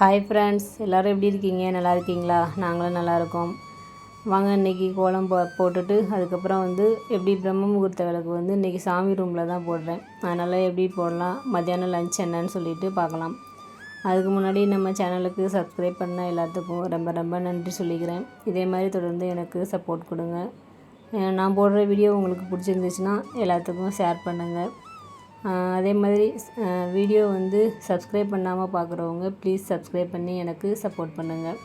Hi friends எல்லோரும் எப்படி இருக்கீங்க? நல்லா இருக்கீங்களா? நாங்களும் நல்லா இருக்கோம். வாங்க இன்றைக்கி கோலம் போ போட்டுட்டு அதுக்கப்புறம் வந்து எப்படி பிரம்ம முகூர்த்த விளக்கு வந்து இன்றைக்கி சாமி ரூமில் தான் போடுறேன். அதனால் எப்படி போடலாம்? மத்தியானம் லஞ்ச் என்னன்னு சொல்லிட்டு பார்க்கலாம். அதுக்கு முன்னாடி நம்ம சேனலுக்கு சப்ஸ்கிரைப் பண்ண எல்லாத்துக்கும் ரொம்ப ரொம்ப நன்றி சொல்லிக்கிறேன். இதே மாதிரி தொடர்ந்து எனக்கு சப்போர்ட் கொடுங்க. நான் போடுற வீடியோ உங்களுக்கு பிடிச்சிருந்துச்சுன்னா எல்லாத்துக்கும் ஷேர் பண்ணுங்கள் அதே மாதிரி வீடியோ வந்து சப்ஸ்கிரைப் பண்ணாமல் பார்க்குறவங்க ப்ளீஸ் சப்ஸ்கிரைப் பண்ணி எனக்கு சப்போர்ட் பண்ணுங்கள்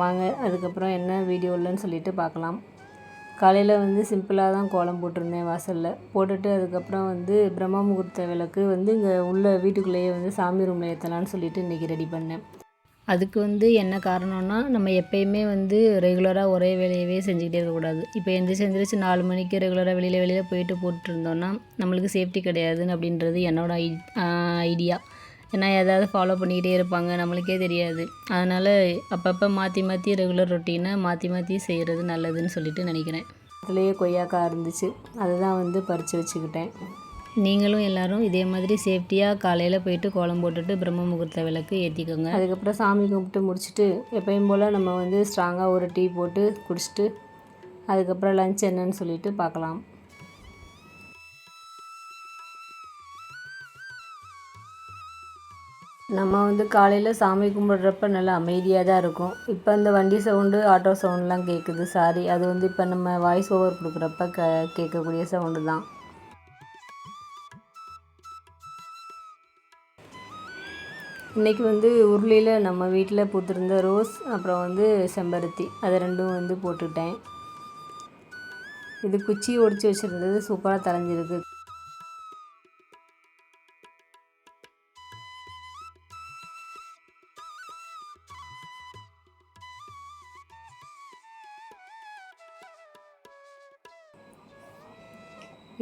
வாங்க அதுக்கப்புறம் என்ன வீடியோ இல்லைன்னு சொல்லிட்டு பார்க்கலாம் காலையில் வந்து சிம்பிளாக தான் கோலம் போட்டிருந்தேன் வாசலில். போட்டுட்டு அதுக்கப்புறம் வந்து பிரம்ம முகூர்த்த விளக்கு வந்து இங்கே உள்ள வீட்டுக்குள்ளேயே வந்து சாமி ரூமில் ஏற்றலான்னு சொல்லிட்டு இன்றைக்கி ரெடி பண்ணேன். அதுக்கு வந்து என்ன காரணம்னா நம்ம எப்பயுமே வந்து ரெகுலராக ஒரே வேலையவே செஞ்சுக்கிட்டே இருக்கக்கூடாது இப்போ எந்திரிச்சு எந்திரிச்சு நாலு மணிக்கு ரெகுலராக வெளியில் வெளியில் போயிட்டு போட்டுருந்தோன்னா நம்மளுக்கு சேஃப்டி கிடையாதுன்னு அப்படின்றது என்னோடய ஐ ஐடியா ஏன்னா எதாவது ஃபாலோ பண்ணிக்கிட்டே இருப்பாங்க நம்மளுக்கே தெரியாது. அதனால் அப்பப்போ மாற்றி மாற்றி ரெகுலர் ரொட்டீனை மாற்றி மாற்றி செய்கிறது நல்லதுன்னு சொல்லிட்டு நினைக்கிறேன். அதுலேயே கொய்யாக்காய் இருந்துச்சு. அதை தான் வந்து பறித்து வச்சுக்கிட்டேன். நீங்களும் எல்லாரும் இதே மாதிரி சேஃப்டியாக காலையில் போயிட்டு கோலம் போட்டுட்டு பிரம்ம முகூர்த்த விளக்கு ஏற்றிக்கோங்க அதுக்கப்புறம் சாமி கும்பிட்டு முடிச்சுட்டு எப்பயும் போல் நம்ம வந்து ஸ்ட்ராங்காக ஒரு டீ போட்டு குடிச்சிட்டு அதுக்கப்புறம் லஞ்ச் என்னன்னு சொல்லிட்டு பார்க்கலாம். நம்ம வந்து காலையில் சாமி கும்பிட்றப்ப நல்லா அமைதியாக தான் இருக்கும். இப்போ இந்த வண்டி சவுண்டு ஆட்டோ சவுண்ட்லாம் கேட்குது சாரி அது வந்து இப்போ நம்ம வாய்ஸ் ஓவர் கொடுக்குறப்ப க கேட்கக்கூடிய சவுண்டு தான். இன்றைக்கி வந்து உருளியில் நம்ம வீட்டில் பூத்திருந்த ரோஸ் அப்புறம் வந்து செம்பருத்தி. அது ரெண்டும் வந்து போட்டுட்டேன் இது குச்சி ஒடிச்சு வச்சுருந்தது சூப்பராக தலைஞ்சிருக்கு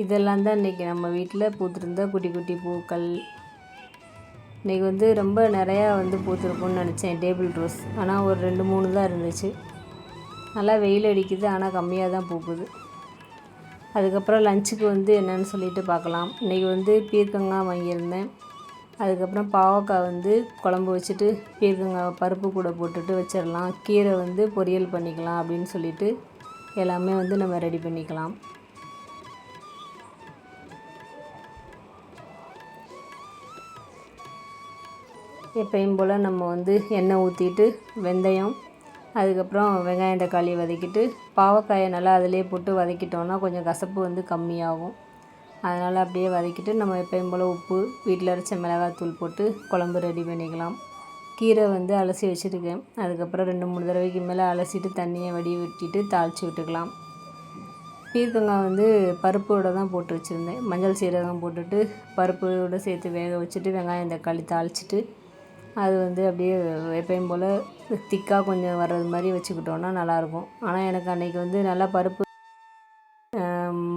இதெல்லாம் தான் இன்றைக்கி நம்ம வீட்டில் பூத்திருந்த குட்டி குட்டி பூக்கள். இன்றைக்கி வந்து ரொம்ப நிறையா வந்து பூத்திருக்கும்னு நினச்சேன் டேபிள் ரோஸ். ஆனால் ஒரு ரெண்டு மூணு தான் இருந்துச்சு. நல்லா வெயில் அடிக்குது ஆனால் கம்மியாக தான் பூக்குது. அதுக்கப்புறம் லஞ்சுக்கு வந்து என்னென்னு சொல்லிட்டு பார்க்கலாம். இன்றைக்கி வந்து பீர்க்கங்காய் வாங்கியிருந்தேன். அதுக்கப்புறம் பாவக்காய் வந்து குழம்பு வச்சுட்டு பீர்க்கங்காய் பருப்பு கூட போட்டுட்டு வச்சிடலாம். கீரை வந்து பொரியல் பண்ணிக்கலாம் அப்படின்னு சொல்லிட்டு எல்லாமே வந்து நம்ம ரெடி பண்ணிக்கலாம். எப்பயும் போல் நம்ம வந்து எண்ணெய் ஊற்றிட்டு வெந்தயம் அதுக்கப்புறம் வெங்காயம் தக்காளி வதக்கிட்டு பாவக்காயை நல்லா அதிலே போட்டு வதக்கிட்டோன்னா கொஞ்சம் கசப்பு வந்து கம்மியாகும். அதனால் அப்படியே வதக்கிட்டு நம்ம எப்பயும் போல் உப்பு வீட்டில் அரைச்ச மிளகாத்தூள் போட்டு குழம்பு ரெடி பண்ணிக்கலாம். கீரை வந்து அலசி வச்சுருக்கேன். அதுக்கப்புறம் ரெண்டு மூணு தடவைக்கு மேலே அலசிட்டு தண்ணியை வடி விட்டுட்டு தாளித்து விட்டுக்கலாம். பீர்க்கங்காய் வந்து பருப்போடு தான் போட்டு வச்சுருந்தேன். மஞ்சள் சீரகம் போட்டுட்டு பருப்போடு சேர்த்து வேக வச்சுட்டு வெங்காயம் தக்காளி தாளிச்சிட்டு அது வந்து அப்படியே எப்பயும் போல் திக்காக கொஞ்சம் வர்றது மாதிரி வச்சுக்கிட்டோன்னா நல்லாயிருக்கும். ஆனால் எனக்கு அன்றைக்கி வந்து நல்லா பருப்பு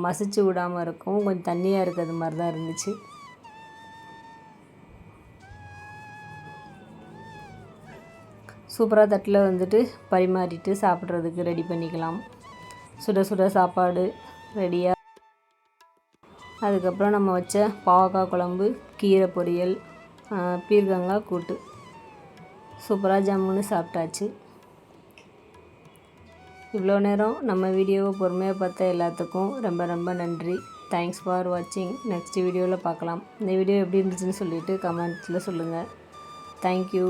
மசிச்சு விடாமல் இருக்கும் கொஞ்சம் தண்ணியாக இருக்கிறது மாதிரி தான் இருந்துச்சு. சூப்பராக தட்டில் வந்துட்டு பரிமாறிட்டு சாப்பிட்றதுக்கு ரெடி பண்ணிக்கலாம். சுட சுட சாப்பாடு ரெடியாக அதுக்கப்புறம் நம்ம வச்ச பாவக்காய் குழம்பு கீரை பொரியல் பீர்க்கங்காய் கூட்டு. சூப்பராக ஜம்முன்னு சாப்பிட்டாச்சு. இவ்வளோ நேரம் நம்ம வீடியோவை பொறுமையாக பார்த்த எல்லாத்துக்கும் ரொம்ப ரொம்ப நன்றி. தேங்க்ஸ் ஃபார் வாட்சிங் நெக்ஸ்ட் வீடியோவில் பார்க்கலாம். இந்த வீடியோ எப்படி இருந்துச்சுன்னு சொல்லிவிட்டு கமெண்ட்ஸில் சொல்லுங்கள் தேங்க்யூ